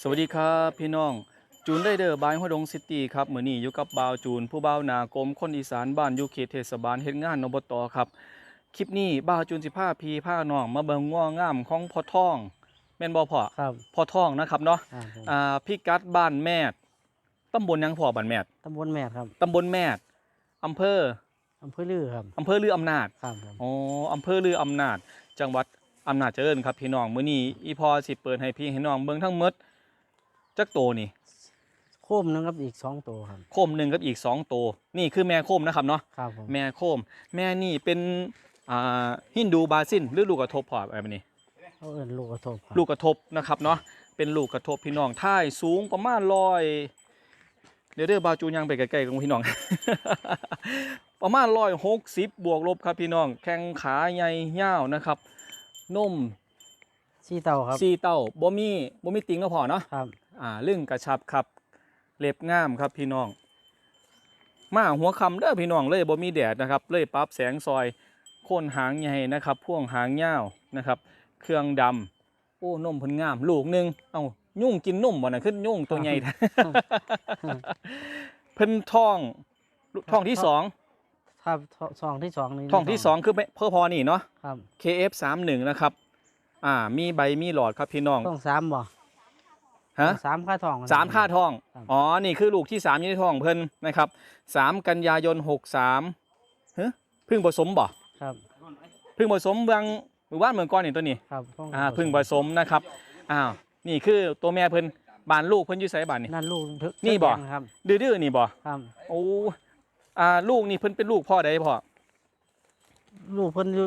สวัสดีครับพี่น้อง จูนได้เดอร์บายห้วยดงซิตี้ครับมื้อนี้อยู่กับบ่าวจูน ผู้บ่าวหนากรมคนอีสานบ้านอยู่เขตเทศบาลเฮ็ดงานอบตครับคลิปนี้บ่าวจูนสิพาพี่พาน้องมาเบิ่งง้องามของพ่อทองแม่นบ่พ่อครับพ่อทองนะครับเนาะครับผมอ่าพิกัดบ้านแม่ดตำบลหยังพ่อบ้านแม่ดตำบลแม่ครับตำบลแม่ดอำเภออำเภอลือครับอำเภอลืออำนาจครับผมอ๋ออำเภอลืออำนาจ จังหวัดอำนาจเจริญครับพี่น้องมื้อนี้อีพอสิเปิดให้พี่ให้น้องเบิ่งทั้งหมด จักโตนี่ โคมหนึงครับอีกสองตัวครับ โคมหนึ่งกับอีกสองโตวนี่คือแม่โคมนะครับเนาะครับผมแม่โคม แม่นี่เป็นอ่าฮินดูบาซินหรือลูกกระทบพอแบบนี้ เขาเอิ้นลูกกระทบครับลูกกระทบนะครับเนาะเป็นลูกกระทบพี่น้องท่ายสูงประมาณร้อยเดี๋ยวเด้อบาจูยังไปไกลๆกับพี่น้อง ประมาณร้อยหกสิบบวกลบครับพี่น้อง แข้งขาใหญ่ยาวนะครับนมซี่เต่าครับ ซีเต้าบ่มีบ่มีติงก็พอเนาะครับ อ่าลึ่งกระชับครับ เล็บงามครับพี่น้อง มาหัวคำเด้อพี่น้องเลยบ่มีแดดนะครับ เลยปรับแสงซอยโคนหางใหญ่นะครับพ่วงหางยาวนะครับ เครื่องดำโอ้นมเพิ่นงาม ลูกหนึงเอ้ายุ่งกินนมบ่น่ะขึ้นยุ่งตัวใหญ่แท้เพิ่นท้องลูกท้องที่สองครับซองที่สองนี่ท้องที่สองคือเพ่อพอนี่เนาะครับ KF31 นะครับ อ่า มีใบมีหลอดครับพี่น้องต้องสามบ่ ฮะต้องสามค่าทองสามค่าทองครับอ๋อ นี่คือลูกที่สามอยู่ในท้องเพิ่นนะครับสามกันยายนหกสามเฮ้เพึ่งผสมบ่ครับเพึ่งผสมเมืองหมู่บ้านเมืองก้อนนี่ตัวนี้ครับต้องอ่าเพึ่งผสมนะครับอ้าวนี่คือตัวแม่เพิ่นบานลูกเพิ่นอยู่ไสบานนี่นั่นลูกทึกนี่บ่แดงครับดื้อๆนี่บ่ครับโอ้อ่าลูกนี่เพิ่นเป็นลูกพ่อใดพ่อลูกเพิ่นอยู่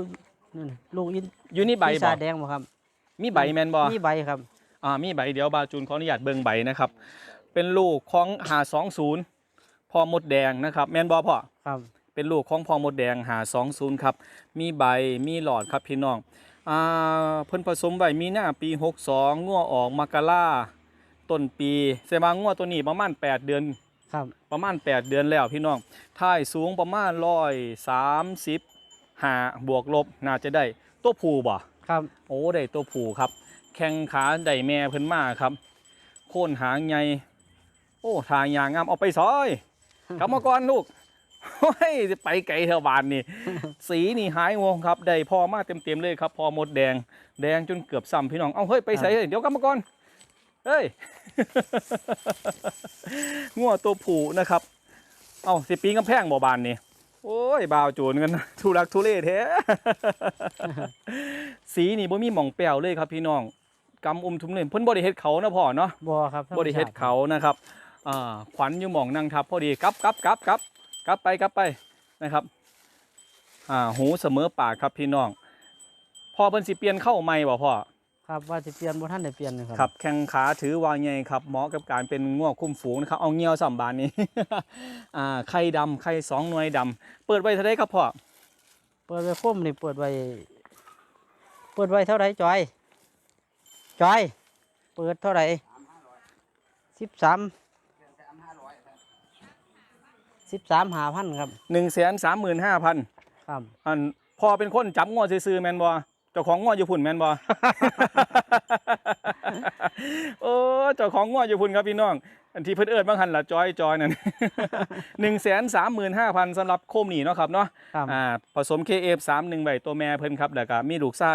นั่นลูกอินอยู่นี่ใบปีบ่ศาจแดงบ่ครับ มีใบแม่นบ่มีใบครับ อ่ามีใบเดี๋ยวบาจูนขออนุญาตเบิ่งใบนะครับ เป็นลูกของ520พ่อมดแดงนะครับ แม่นบ่พ่อครับ เป็นลูกของพอมดแดงหา20ครับ มีใบมีหลอดครับพี่น้องอ่าเพิ่นผสมไว้มีหน้าปี62งัวออกมกราต้นปีแสดงว่างัวตัวนี้ประมาณ8เดือนครับประมาณ 8 เดือนแล้วพี่น้องท่ายสูงประมาณ130หาบวกลบน่าจะได้ตัวผู้บ่ครับ โอ้ได้ตัวผู้ครับ แข้งขาได้แม่เพิ่นมาครับ โค่นหางใหญ่โอ้ทางยางงามเอาไปซอยกลับมาก่อนลูกโอ้ยจะไปไกลเท่าบานนี่ สีนี่หายงงครับ ได้พอมาเต็มๆเลยครับ พอหมดแดง แดงจนเกือบซ้ำพี่น้อง เอาเฮ้ยไปใส่เฮ้ยเดี๋ยวกลับมาก่อนเฮ้ยงัวตัวผูนะครับ เอาสิปีนกำแพงบ่บานนี่โอ้ยบาวโจูนกันนะทุลักทุเลแท้สีนี่บ่มีหม่องแปวเลยครับพี่น้อง กำอุ้มทุมเลยเพิ่นบ่ได้เฮ็ดเขานะพ่อเนาะบ่ครับธรรมบริเฮ็ดชาติเขานะครับอ่าขวัญอยู่หมองนั่งทับพอดีกลับกลับกลับกลับกลับไปกลับไปนะครับอ่าหูเสมอปากครับพี่น้องพ่อเพิ่นสิเปลี่ยนเข้าใหม่บ่พ่อ ครับว่าจะเปลี่ยนบ่ท่านได้เปลี่ยนนะครับ ครับแข้งขาถือว่าไงครับเหมาะกับการเป็นง่วงคุ้มฝูงนะครับเอาเงี้ยวสัมบานนี้ อ่าไข่ดำไข่สองหน่วยดำเปิดไว้เท่าไรครับพ่อเปิดไว้คมนี่เปิดไว้ เปิดไว้เท่าไหร่จอย จอย เปิดเท่าไหร่สิบสามสิบสามหาพันครับหนึ่งแสนสามหมื่นห้าพันครับอันพ่อเป็นคนจับง่วซื้อๆแมนบอเจ้าของง่วอยู่พุ่นแมนบอโอ้เจ้าของง่วอยู่พุ่นครับพี่น้อง อันที่เพิ่นเอิญบางหันละจอยจอยนั่นหนึ่งแสนสามหมื่นห้าพันสำหรับโคมหนีเนาะครับเนาะครับอ่าผสม KF 3 1ใบตัวแม่เพิ่นครับแล้วก็มีลูกไส้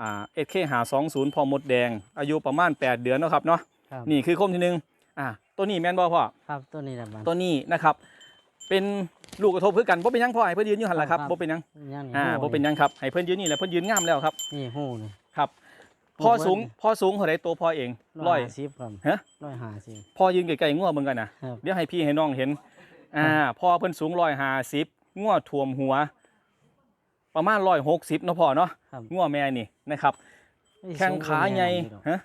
อ่า SK หา20พอมดแดง อายุประมาณ8เดือนเนาะครับเนาะครับนี่คือโคมที่หนึ่งอ่าตัวนี้แม่นบ่พ่อครับตัวนี้แหละมันตัวนี้นะครับเป็นลูกกระทบคือกันบ่เป็นหยังพ่อให้เพิ่นยืนอยู่หันละครับครับบ่เป็นหยังย่างนี้อ่าหูบ่เป็นหยังครับให้เพิ่นยืนนี่แหละเพิ่นยืนงามแล้วครับนี่หูนี่ครับหู พ่อสูงเบิ้ลพ่อสูงเท่าใดตัวพ่อเองร้อยห้าสิบครับฮะร้อยห้าสิบพ่อยืนไกลๆงัวเบิ่งกันนะครับเดี๋ยวให้พี่ให้น้องเห็น อ่าพ่อเพิ่นสูง150งัวท่วมหัว ประมาณ160เนาะพ่อเนาะครับงัวแม่นี่นะครับ แข้งขาใหญ่ฮะ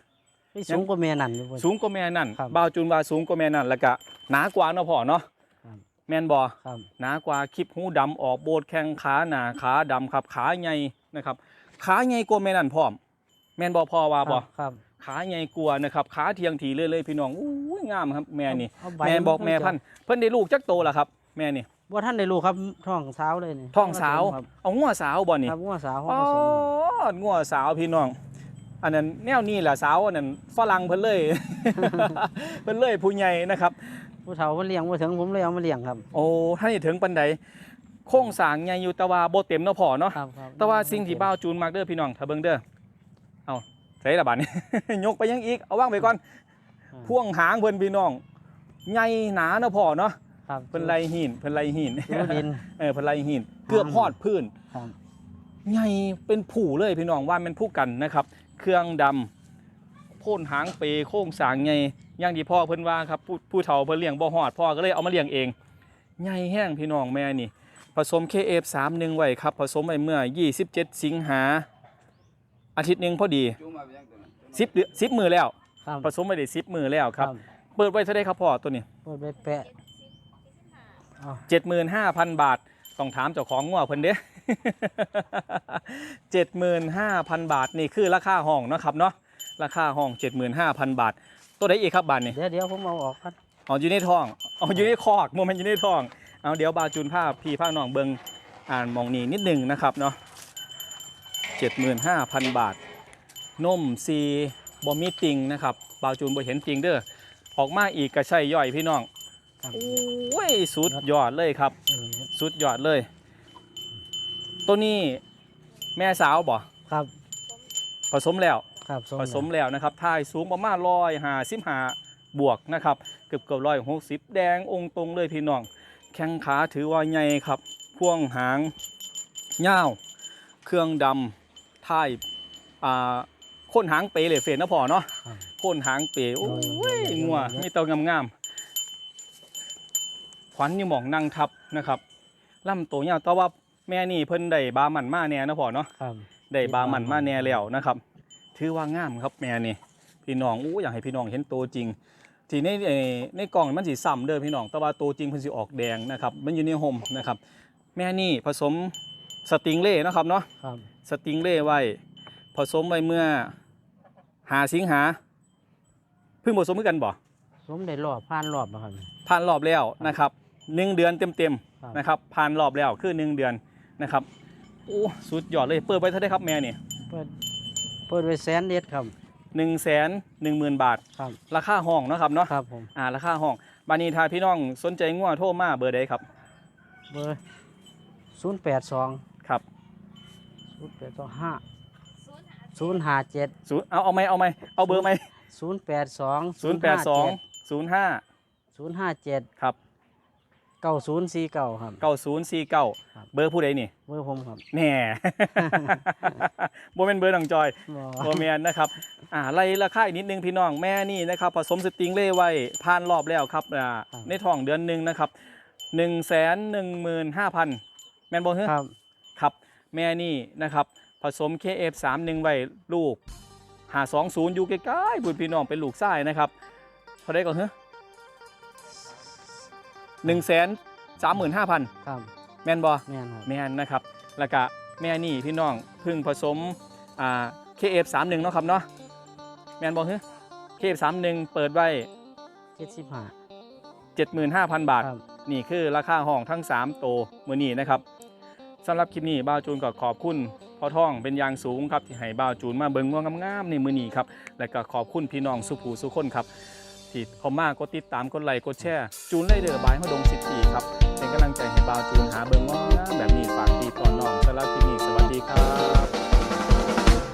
เฮ้ยสูงกว่าแม่นั่นอยู่เว้ยสูงกว่าแม่นั่นครับบ่าวจูนว่าสูงกว่าแม่นั่นแล้วก็หนากว่าเนาะพ่อเนาะครับแม่นบ่ครับหนากว่าคลิปหูดำออกโบดแข้งขาหนาขาดำครับขาใหญ่นะครับ ขาใหญ่กว่าแม่นั่นพร้อม แม่นบ่พ่อว่าบ่ครับขาใหญ่กว่านะครับขาเทียงถีเลยเลยพี่น้องอู้ยงามครับ แม่นี่เอาใบแม่บอกแม่พันธุ์เพิ่นได้ลูกจักโตแล้วครับ แม่นี่ว่าท่านได้ลูกครับท้องสาวเลยนี่ท้องสาวครับเอางัวสาวบ่นี่ครับงัวสาวห้องอ๋อผสมครับงัวสาวพี่น้อง อันนั้นแนวนี้แหละสาวอันนั้นฝรั่งเพิ่นเลยเพิ่นเลยผู้ใหญ่นะครับผู้เฒ่ามันเลี้ยงบ่ถึงผมเลยเอามาเลี้ยงครับ โอ้ท่านนี่ถึงปันใดโครงสร้างใหญ่อยู่แต่ว่าบ่เต็มเนาะพ่อเนาะครับครับแต่ว่าสิ่งที่บ้าวจูนมากเด้อพี่น้องถ้าเบิ่งเด้อเอา ใส่ละบาดนี้ ยกไปยังอีกเอาวางไปก่อนอ่าพ่วงหางเพิ่นพี่น้องใหญ่หนาเนาะพ่อเนาะครับเพิ่นไล่หินเพิ่นไล่หินดูดินเออเพิ่นไล่หินเกือบฮอดพื้นครับใหญ่เป็นผู้เลยพี่น้องว่าเป็นผู้กันนะครับ เครื่องดำโพ่นหางเปโค้งสร้างใหญ่อย่างที่พ่อเพิ่นว่าครับผู้ผู้เฒ่าเพิ่นเลี้ยงบ่ฮอดพ่อก็เลยเอามาเลี้ยงเองใหญ่แห้งพี่น้องแม่นี่ ผสม KF31 ไว้ครับ ผสมไว้เมื่อ 27 สิงหา อาทิตย์หนึงพอดี10เดือน10มือแล้ว ครับผสมไว้ได้10มือแล้วครับ เปิดไว้เท่าไดครับพ่อตัวนี้เปิดไปแปะเอา75,000บาทต้องถามเจ้าของงัวเพิ่นเด้75,000บาทนี่คือราคาห้องเนาะครับเนาะราคาห้อง75,000บาท ตัวไหนอีกครับบาทนี่ เดี๋ยวเดี๋ยวผมเอาออกกันอ๋ออยู่ในท้องอ๋ออยู่ในคอกโมเมนต์อยู่ในท้อง เอาเดี๋ยวบาจูนผ้าพี่ผ้าน้องเบิงอ่านมองนี้นิดหนึ่งนะครับเนาะ 75,000 บาท นมซีบอมีติงนะครับบาจูนบ่เห็นติงเด้อออกมาอีกกระชัยย่อยพี่น้องครับโอ้ยสุดยอดเลยครับเออสุดยอดเลย ตัวนี้แม่สาวบ่ครับ ผสมแล้วครับผสมแล้วนะครับทายสูงประมาณร้อยหาสิบหาบวกนะครับ เกือบเกือบร้อยหกสิบแดงองค์ตรงเลยพี่น้อง แข้งขาถือว่าใหญ่ครับ พ่วงหางเง่าว เครื่องดำ ท้ายอ่าโค้นหางเปรเลยเฟรนนะพอเนาะครับโค่นหางเปรโอ้ยโอ้ยงัวโอ้ยมีเตางามๆขวัญอยู่หมองนั่งทับนะครับลำตัวยาวแต่ว่าแม่นี่เพิ่นได้บาหมันมาแน่นะพอเนาะครับได้บาหมันมาแน่แล้วนะครับ ถือว่างามครับแม่นี่พี่น้องอู้อยากให้พี่น้องเห็นตัวจริง ที่ในเอ่อในกล่องมันสีซ้ำเด้อพี่น้องแต่ว่าตัวจริงเพิ่นสิออกแดงนะครับ มันอยู่ในห่มนะครับ แม่นี่ผสม สติงเล่นะครับเนาะครับสติงเล่ไว้ผสมไว้เมื่อหาสิงหาเพิ่งผสมมือกันบ่สมได้รอบผ่านรอบแล้วครับผ่านรอบแล้วนะครับหนึ่งเดือนเต็มครับๆนะครับผ่านรอบแล้วคือหนึ่งเดือนนะครับโอ้สุดยอดเลยเปิดไว้เท่าไหร่ครับแม่นี่เปิดเปิดไว้แสนเด็ดครับหนึ่งแสนหนึ่งหมื่นบาทครับราคาห้องเนาะครับเนาะครับผมอ่าราคาห้องบานีทาพี่น้องสนใจงัวโทรมาเบอร์ใดครับ เบอร์ศูนย์แปดสองครับ ศูนย์แปดสองห้าศูนย์ห้าเจ็ดศูนย์เอาเอาไหมเอาไหมเอาเบอร์ไหมศูนย์แปดสองศูนย์แปดสองศูนย์ห้าศูนย์ห้าเจ็ดครับเก้าศูนย์สี่เก้าครับเก้าศูนย์สี่เก้าครับเบอร์ผู้ใดนี่เบอร์ผมครับแน่โบเป็นเบอร์น้องจอยบ่โบแมนนะครับอ่าไล่ราคาอีกนิดนึงพี่น้องแม่นี่นะครับผสมสติงเล่ไว้ผ่านรอบแล้วครับอ่าในท้องเดือนหนึ่งนะครับหนึ่งแสนหนึ่งหมื่นห้าพันแมนบอลเฮ้ครับครับ แม่นี่นะครับผสม KF31 ไว้ลูกหา20อยู่ใกล้ๆบุญพี่น้องเป็นลูกไส้นะครับเท่าไดก่อนเฮ้หนึ่งแสนสามหมื่นห้าพันครับแม่นบอแม่นครับแม่นนะครับ แล้วก็แม่นี่พี่น้องเพึ่งผสมอ่า KF31 เนาะครับเนาะแม่นบอเฮ้ KF31 เปิดไว้เจ็ดสิบห้า75,000บาทครับนี่คือราคาห้องทั้ง3โตวมือนี้นะครับ สำหรับคลิปนี้บ้าวจูนก็ขอบคุณพ่อท่องเป็นอย่างสูงครับที่ให้บ้าวจูนมาเบิ่งง่วงงามๆในมือนี้ครับและก็ขอบคุณพี่น้องสุภูสุคนครับที่เขามากดติดตามกดไลค์กดแชร์จูนไล่เดอร์บายฮดงสิทธิ์ครับเป็นกำลังใจให้บ้าวจูนหาเบิ่งง่วงงามแบบนี้ฝากพี่ตอนน้องสำหรับคลิปนี้สวัสดีครับ